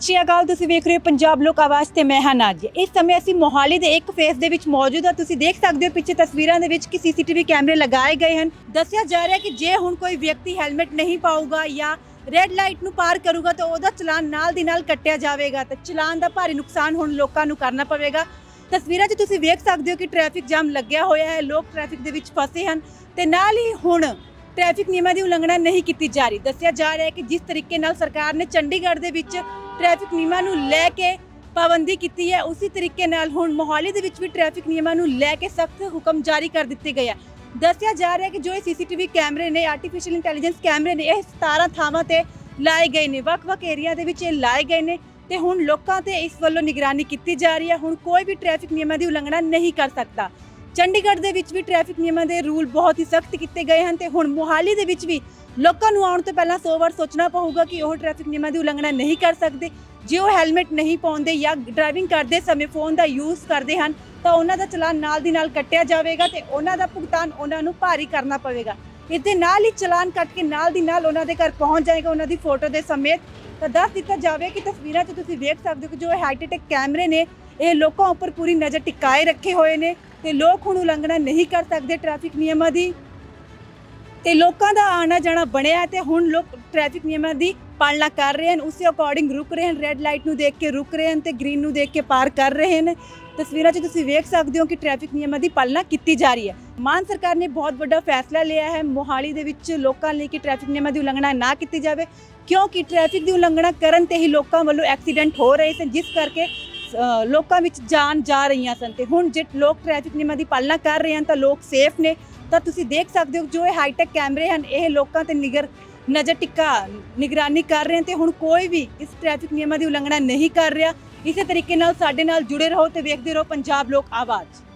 ਸਤਿ ਸ਼੍ਰੀ ਅਕਾਲ ਤੁਸੀਂ ਵੇਖ ਰਹੇ ਹੋ ਪੰਜਾਬ ਲੋਕ ਆਵਾਜ਼ ਤੇ ਮੈਂ ਹਾਂ ਨਾਜੀਆ। ਇਸ ਸਮੇਂ ਅਸੀਂ ਮੋਹਾਲੀ ਦੇ ਇੱਕ ਫੇਸ ਦੇ ਵਿੱਚ ਮੌਜੂਦ ਹਾਂ। ਤੁਸੀਂ ਦੇਖ ਸਕਦੇ ਹੋ ਪਿੱਛੇ ਤਸਵੀਰਾਂ ਦੇ ਵਿੱਚ ਕਿ ਸੀਸੀਟੀਵੀ ਕੈਮਰੇ ਲਗਾਏ ਗਏ ਹਨ। ਦੱਸਿਆ ਜਾ ਰਿਹਾ ਕਿ ਜੇ ਹੁਣ ਕੋਈ ਵਿਅਕਤੀ ਹੈਲਮਟ ਨਹੀਂ ਪਾਊਗਾ ਜਾਂ ਰੈੱਡ ਲਾਈਟ ਨੂੰ ਪਾਰ ਕਰੂਗਾ ਤਾਂ ਉਹਦਾ ਚਲਾਨ ਨਾਲ ਦੀ ਨਾਲ ਕੱਟਿਆ ਜਾਵੇਗਾ ਤਾਂ ਚਲਾਨ ਦਾ ਭਾਰੀ ਨੁਕਸਾਨ ਹੁਣ ਲੋਕਾਂ ਨੂੰ ਕਰਨਾ ਪਵੇਗਾ। ਤਸਵੀਰਾਂ 'ਚ ਤੁਸੀਂ ਵੇਖ ਸਕਦੇ ਹੋ ਕਿ ਟ੍ਰੈਫਿਕ ਜਾਮ ਲੱਗਿਆ ਹੋਇਆ ਹੈ। ਲੋਕ ਟ੍ਰੈਫਿਕ ਦੇ ਵਿੱਚ ਫਸੇ ਹਨ ਤੇ ਨਾਲ ਹੀ ਹੁਣ ਟ੍ਰੈਫਿਕ ਨਿਯਮਾਂ ਦੀ ਉਲੰਘਣਾ ਨਹੀਂ ਕੀਤੀ ਜਾ ਰਹੀ। ਦੱਸਿਆ ਜਾ ਰਿਹਾ ਹੈ ਕਿ ਜਿਸ ਤਰੀਕੇ ਨਾਲ ਸਰਕਾਰ ਨੇ ਚੰਡੀਗੜ੍ਹ ਦੇ ਵਿੱਚ ਟ੍ਰੈਫਿਕ ਨਿਯਮਾਂ ਨੂੰ ਲੈ ਕੇ ਪਾਬੰਦੀ ਕੀਤੀ ਹੈ। ਉਸੇ ਤਰੀਕੇ ਨਾਲ ਹੁਣ ਮੋਹਾਲੀ ਦੇ ਵਿੱਚ ਵੀ ਟ੍ਰੈਫਿਕ ਨਿਯਮਾਂ ਨੂੰ ਲੈ ਕੇ ਸਖਤ ਹੁਕਮ ਜਾਰੀ ਕਰ ਦਿੱਤੇ ਗਏ ਆ ਦੱਸਿਆ ਜਾ ਰਿਹਾ ਹੈ ਕਿ ਜੋ ਇਹ ਸੀਸੀਟੀਵੀ ਕੈਮਰੇ ਨੇ ਆਰਟੀਫੀਸ਼ੀਅਲ ਇੰਟੈਲੀਜੈਂਸ ਕੈਮਰੇ ਨੇ, ਇਹ 17 ਥਾਵਾਂ ਤੇ ਲਾਏ ਗਏ ਨੇ। ਵੱਖ-ਵੱਖ ਏਰੀਆ ਦੇ ਵਿੱਚ ਇਹ ਲਾਏ ਗਏ ਨੇ ਤੇ ਹੁਣ ਲੋਕਾਂ ਤੇ ਇਸ ਵੱਲੋਂ ਨਿਗਰਾਨੀ ਕੀਤੀ ਜਾ ਰਹੀ ਹੈ। ਹੁਣ ਕੋਈ ਵੀ ਟ੍ਰੈਫਿਕ ਨਿਯਮਾਂ ਦੀ ਉਲੰਘਣਾ ਨਹੀਂ ਕਰ ਸਕਦਾ। ਚੰਡੀਗੜ੍ਹ ਦੇ ਵਿੱਚ ਵੀ ਟ੍ਰੈਫਿਕ ਨਿਯਮਾਂ ਦੇ ਰੂਲ ਬਹੁਤ ਹੀ ਸਖਤ ਕੀਤੇ ਗਏ ਹਨ ਤੇ ਹੁਣ ਮੋਹਾਲੀ ਦੇ ਵਿੱਚ ਵੀ ਲੋਕਾਂ ਨੂੰ ਆਉਣ ਤੋਂ ਪਹਿਲਾਂ 100 ਵਾਰ ਸੋਚਣਾ ਪਊਗਾ ਕਿ ਉਹ ਟ੍ਰੈਫਿਕ ਨਿਯਮਾਂ ਦੀ ਉਲੰਘਣਾ ਨਹੀਂ ਕਰ ਸਕਦੇ। ਜੇ ਉਹ ਹੈਲਮਟ ਨਹੀਂ ਪਾਉਂਦੇ ਜਾਂ ਡਰਾਈਵਿੰਗ ਕਰਦੇ ਸਮੇਂ ਫੋਨ ਦਾ ਯੂਜ਼ ਕਰਦੇ ਹਨ, ਤਾਂ ਉਹਨਾਂ ਦਾ ਚਲਾਨ ਨਾਲ ਦੀ ਨਾਲ ਕੱਟਿਆ ਜਾਵੇਗਾ ਤੇ ਉਹਨਾਂ ਦਾ ਭੁਗਤਾਨ ਉਹਨਾਂ ਨੂੰ ਭਾਰੀ ਕਰਨਾ ਪਵੇਗਾ। ਇਸ ਦੇ ਨਾਲ ਹੀ ਚਲਾਨ ਕੱਟ ਕੇ ਨਾਲ ਦੀ ਨਾਲ ਉਹਨਾਂ ਦੇ ਘਰ ਪਹੁੰਚ ਜਾਏਗਾ ਉਹਨਾਂ ਦੀ ਫੋਟੋ ਦੇ ਸਮੇਤ। ਤਾਂ ਦੱਸ ਦਿੱਤਾ ਜਾਵੇ ਕਿ ਤਸਵੀਰਾਂ 'ਚ ਤੁਸੀਂ ਵੇਖ ਸਕਦੇ ਹੋ ਕਿ ਜੋ ਹਾਈਟੈਕ ਕੈਮਰੇ ਨੇ, ਇਹ ਲੋਕਾਂ ਉੱਪਰ ਪੂਰੀ ਨਜ਼ਰ ਟਿਕਾਏ ਰੱਖੇ ਹੋਏ ਨੇ ਤੇ ਲੋਕ ਹੁਣ ਉਲੰਘਣਾ ਨਹੀਂ ਕਰ ਸਕਦੇ ਟ੍ਰੈਫਿਕ ਨਿਯਮਾਂ ਦੀ। ਤੇ ਲੋਕਾਂ ਦਾ ਆਣਾ ਜਾਣਾ ਬਣਿਆ ਹੈ ਤੇ ਹੁਣ ਲੋਕ ਟ੍ਰੈਫਿਕ ਨਿਯਮਾਂ ਦੀ ਪਾਲਣਾ ਕਰ ਰਹੇ ਹਨ। ਉਸੇ ਅਕੋਰਡਿੰਗ ਰੁਕ ਰਹੇ ਹਨ। ਰੈੱਡ ਲਾਈਟ ਨੂੰ ਦੇਖ ਕੇ ਰੁਕ ਰਹੇ ਹਨ ਤੇ ਗ੍ਰੀਨ ਨੂੰ ਦੇਖ ਕੇ ਪਾਰ ਕਰ ਰਹੇ ਨੇ ਤਸਵੀਰਾਂ 'ਚ ਤੁਸੀਂ ਵੇਖ ਸਕਦੇ ਹੋ ਕਿ ਟ੍ਰੈਫਿਕ ਨਿਯਮਾਂ ਦੀ ਪਾਲਣਾ ਕੀਤੀ ਜਾ ਰਹੀ ਹੈ। ਮਾਨ ਸਰਕਾਰ ਨੇ ਬਹੁਤ ਵੱਡਾ ਫੈਸਲਾ ਲਿਆ ਹੈ। ਮੋਹਾਲੀ ਦੇ ਵਿੱਚ ਲੋਕਾਂ ਲਈ ਕਿ ਟ੍ਰੈਫਿਕ ਨਿਯਮਾਂ ਦੀ ਉਲੰਘਣਾ ਨਾ ਕੀਤੀ ਜਾਵੇ, ਕਿਉਂਕਿ ਟ੍ਰੈਫਿਕ ਦੀ ਉਲੰਘਣਾ ਕਰਨ ਤੇ ਹੀ ਲੋਕਾਂ ਵੱਲੋਂ ਐਕਸੀਡੈਂਟ ਹੋ ਰਹੇ ਸਨ। ਜਿਸ ਕਰਕੇ ਲੋਕਾਂ ਵਿੱਚ ਜਾਨ ਜਾ ਰਹੀਆਂ ਸਨ ਤੇ ਹੁਣ ਜੇ ਲੋਕ ਟ੍ਰੈਫਿਕ ਨਿਯਮਾਂ ਦੀ ਪਾਲਣਾ ਕਰ ਰਹੇ ਹਨ ਤਾਂ ਲੋਕ ਸੇਫ ਨੇ। ਤਾਂ ਤੁਸੀਂ ਦੇਖ ਸਕਦੇ ਹੋ ਜੋ ਇਹ ਹਾਈਟੈਕ ਕੈਮਰੇ ਹਨ, ਇਹ ਲੋਕਾਂ ਤੇ ਨਿਗਰ ਨਜ਼ਰ ਟਿੱਕਾ ਨਿਗਰਾਨੀ ਕਰ ਰਹੇ ਹਨ ਤੇ ਹੁਣ ਕੋਈ ਵੀ ਇਸ ਟ੍ਰੈਫਿਕ ਨਿਯਮਾਂ ਦੀ ਉਲੰਘਣਾ ਨਹੀਂ ਕਰ ਰਿਹਾ। ਇਸੇ ਤਰੀਕੇ ਨਾਲ ਸਾਡੇ ਨਾਲ ਜੁੜੇ ਰਹੋ ਤੇ ਵੇਖਦੇ ਰਹੋ ਪੰਜਾਬ ਲੋਕ ਆਵਾਜ਼।